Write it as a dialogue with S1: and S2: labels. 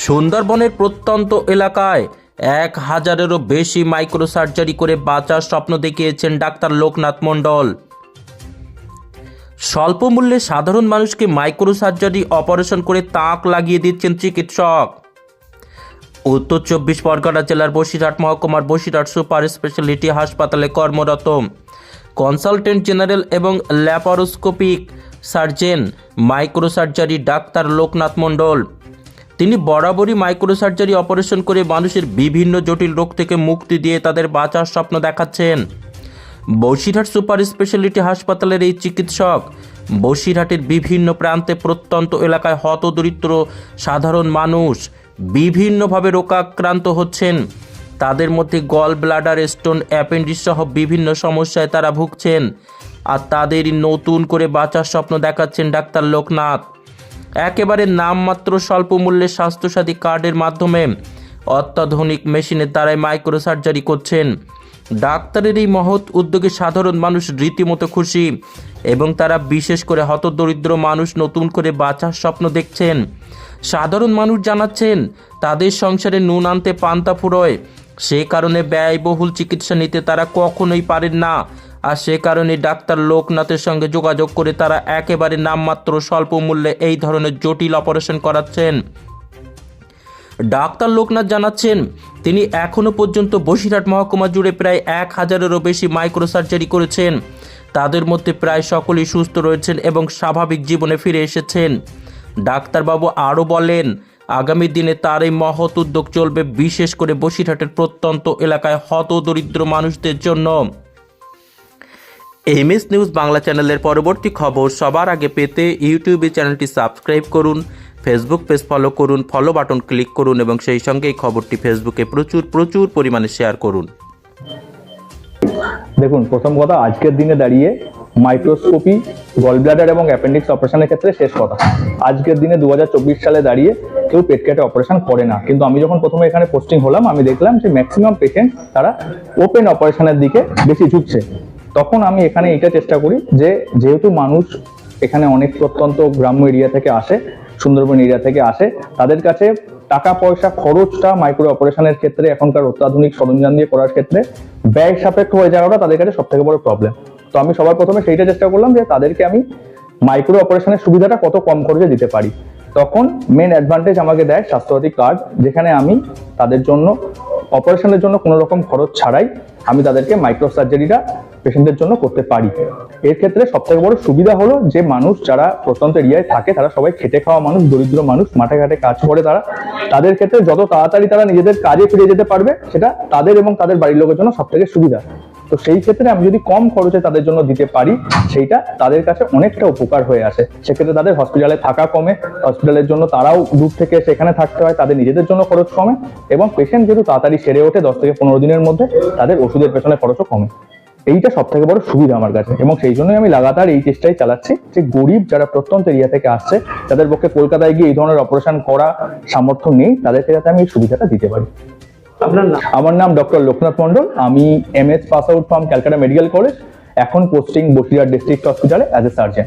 S1: সুন্দরবনের প্রত্যন্ত এলাকায় এক হাজারেরও বেশি মাইক্রো সার্জারি করে বাঁচার স্বপ্ন দেখিয়েছেন ডাক্তার লোকনাথ মণ্ডল। স্বল্প মূল্যে সাধারণ মানুষকে মাইক্রো সার্জারি অপারেশন করে তাক লাগিয়ে দিচ্ছেন চিকিৎসক। উত্তর চব্বিশ পরগনা জেলার বসিরহাট মহকুমার বসিরহাট সুপার স্পেশালিটি হাসপাতালে কর্মরত কনসালটেন্ট জেনারেল এবং laparoscopic surgeon micro surgery doctor Loknath Mondal. তিনি বরাবরই মাইক্রো সার্জারি অপারেশন করে মানুষের বিভিন্ন জটিল রোগ থেকে মুক্তি দিয়ে তাদের বাঁচার স্বপ্ন দেখাচ্ছেন। বসিরহাট সুপার স্পেশালিটি হাসপাতালের এই চিকিৎসক বসিরহাটের বিভিন্ন প্রান্তে প্রত্যন্ত এলাকায় হতদরিদ্র সাধারণ মানুষ বিভিন্নভাবে রোগাক্রান্ত হচ্ছেন। তাদের মধ্যে গল ব্লাডার, স্টোন অ্যাপেন্ডিস সহ বিভিন্ন সমস্যায় তারা ভুগছেন। আর তাদেরই নতুন করে বাঁচার স্বপ্ন দেখাচ্ছেন ডাক্তার লোকনাথ। একেবারে নামমাত্র স্বল্প মূল্যে স্বাস্থ্যসাথী কার্ডের মাধ্যমে অত্যাধুনিক মেশিনের দ্বারাই মাইক্রো সার্জারি করছেন। ডাক্তারের এই মহৎ উদ্যোগে সাধারণ মানুষ রীতিমতো খুশি এবং তারা বিশেষ করে হতদরিদ্র মানুষ নতুন করে বাঁচার স্বপ্ন দেখছেন। সাধারণ মানুষ জানাচ্ছেন, তাদের সংসারে নুন আনতে পান্তা ফুরোয়। সে কারণে ব্যয়বহুল চিকিৎসা নিতে তারা কখনোই পারেন না। আর সে কারণে ডাক্তার লোকনাথের সঙ্গে যোগাযোগ করে তারা একেবারে নামমাত্র স্বল্প মূল্যে এই ধরনের জটিল অপারেশন করাচ্ছেন। ডাক্তার লোকনাথ জানাচ্ছেন, তিনি এখনও পর্যন্ত বসিরহাট মহকুমা জুড়ে প্রায় এক হাজারেরও বেশি মাইক্রো সার্জারি করেছেন। তাদের মধ্যে প্রায় সকলেই সুস্থ রয়েছেন এবং স্বাভাবিক জীবনে ফিরে এসেছেন। ডাক্তারবাবু আরও বলেন, আগামী দিনে তার এই মহৎ উদ্যোগ চলবে বিশেষ করে বসিরহাটের প্রত্যন্ত এলাকায় হত দরিদ্র মানুষদের জন্য। এমএস নিউজ বাংলা চ্যানেলের পরবর্তী খবর সবার আগে পেতে ইউটিউবে চ্যানেলটি সাবস্ক্রাইব করুন, ফেসবুক পেজ ফলো করুন, ফলো বাটন ক্লিক করুন এবং সেই সঙ্গে এই খবরটি ফেসবুকে প্রচুর প্রচুর পরিমাণে শেয়ার করুন।
S2: দেখুন, প্রথম কথা, আজকের দিনে দাঁড়িয়ে মাইক্রোস্কোপি, গলব্লাডার এবং অ্যাপেন্ডিক্স অপারেশনের ক্ষেত্রে শেষ কথা। আজকের দিনে দু হাজার চব্বিশ সালে দাঁড়িয়ে কেউ পেট কেটে অপারেশন করে না। কিন্তু আমি যখন প্রথমে এখানে পোস্টিং হলাম, আমি দেখলাম যে ম্যাক্সিমাম পেশেন্ট তারা ওপেন অপারেশনের দিকে বেশি ঝুঁকছে। তখন আমি এখানে এটা চেষ্টা করি যে যেহেতু মানুষ এখানে অনেক প্রত্যন্ত গ্রাম্য এরিয়া থেকে আসে, সুন্দরবন এরিয়া থেকে আসে, তাদের কাছে টাকা পয়সা খরচটা মাইক্রো অপারেশনের ক্ষেত্রে, এখনকার অত্যাধুনিক সরঞ্জাম দিয়ে করার ক্ষেত্রে ব্যয় সাপেক্ষ হয়ে যাওয়াটা তাদের কাছে সব থেকে বড় প্রবলেম তো আমি সবার প্রথমে সেইটা চেষ্টা করলাম যে তাদেরকে আমি মাইক্রো অপারেশনের সুবিধাটা কত কম খরচে দিতে পারি। তখন মেন অ্যাডভান্টেজ আমাকে দেয় স্বাস্থ্যসাথী কার্ড যেখানে আমি তাদের জন্য অপারেশনের জন্য কোনো রকম খরচ ছাড়াই আমি তাদেরকে মাইক্রো সার্জারিটা পেশেন্টদের জন্য করতে পারি। এর ক্ষেত্রে সবথেকে বড় সুবিধা হলো যে মানুষ যারা প্রত্যন্ত এরিয়ায় থাকে, তারা সবাই খেটে খাওয়া মানুষ, দরিদ্র মানুষ, মাঠে ঘাটে কাজ করে তারা, তাদের ক্ষেত্রে যত তাড়াতাড়ি তারা নিজেদের কাজে ফিরে যেতে পারবে, সেটা তাদের এবং তাদের বাড়ির লোকের জন্য সবথেকে সুবিধা। তো সেই ক্ষেত্রে আমি যদি কম খরচে তাদের জন্য দিতে পারি, সেইটা তাদের কাছে অনেকটা উপকার হয়ে আসে। সেক্ষেত্রে তাদের হসপিটালে থাকা কমে হসপিটালের জন্য তারাও দূর থেকে সেখানে থাকতে হয়, তাদের নিজেদের জন্য খরচ কমে এবং পেশেন্ট যেহেতু তাড়াতাড়ি সেরে ওঠে দশ থেকে পনেরো দিনের মধ্যে, তাদের ওষুধের পেছনে খরচও কমে। এইটা সব থেকে বড় সুবিধা আমার কাছে এবং সেই জন্যই আমি লাগাতার এই চেষ্টাই চালাচ্ছি যে গরিব যারা প্রত্যন্ত এরিয়া থেকে আসছে, তাদের পক্ষে কলকাতায় গিয়ে এই ধরনের অপারেশন করা সামর্থ্য নেই, তাদেরকে যাতে আমি এই সুবিধাটা দিতে পারি।
S3: আপনার নাম?
S2: আমার নাম ডক্টর লোকনাথ মন্ডল আমি M S pass out from Calcutta medical college এখন পোস্টিং বসিরহাট ডিস্ট্রিক্ট হসপিটালে অ্যাজ এ সার্জন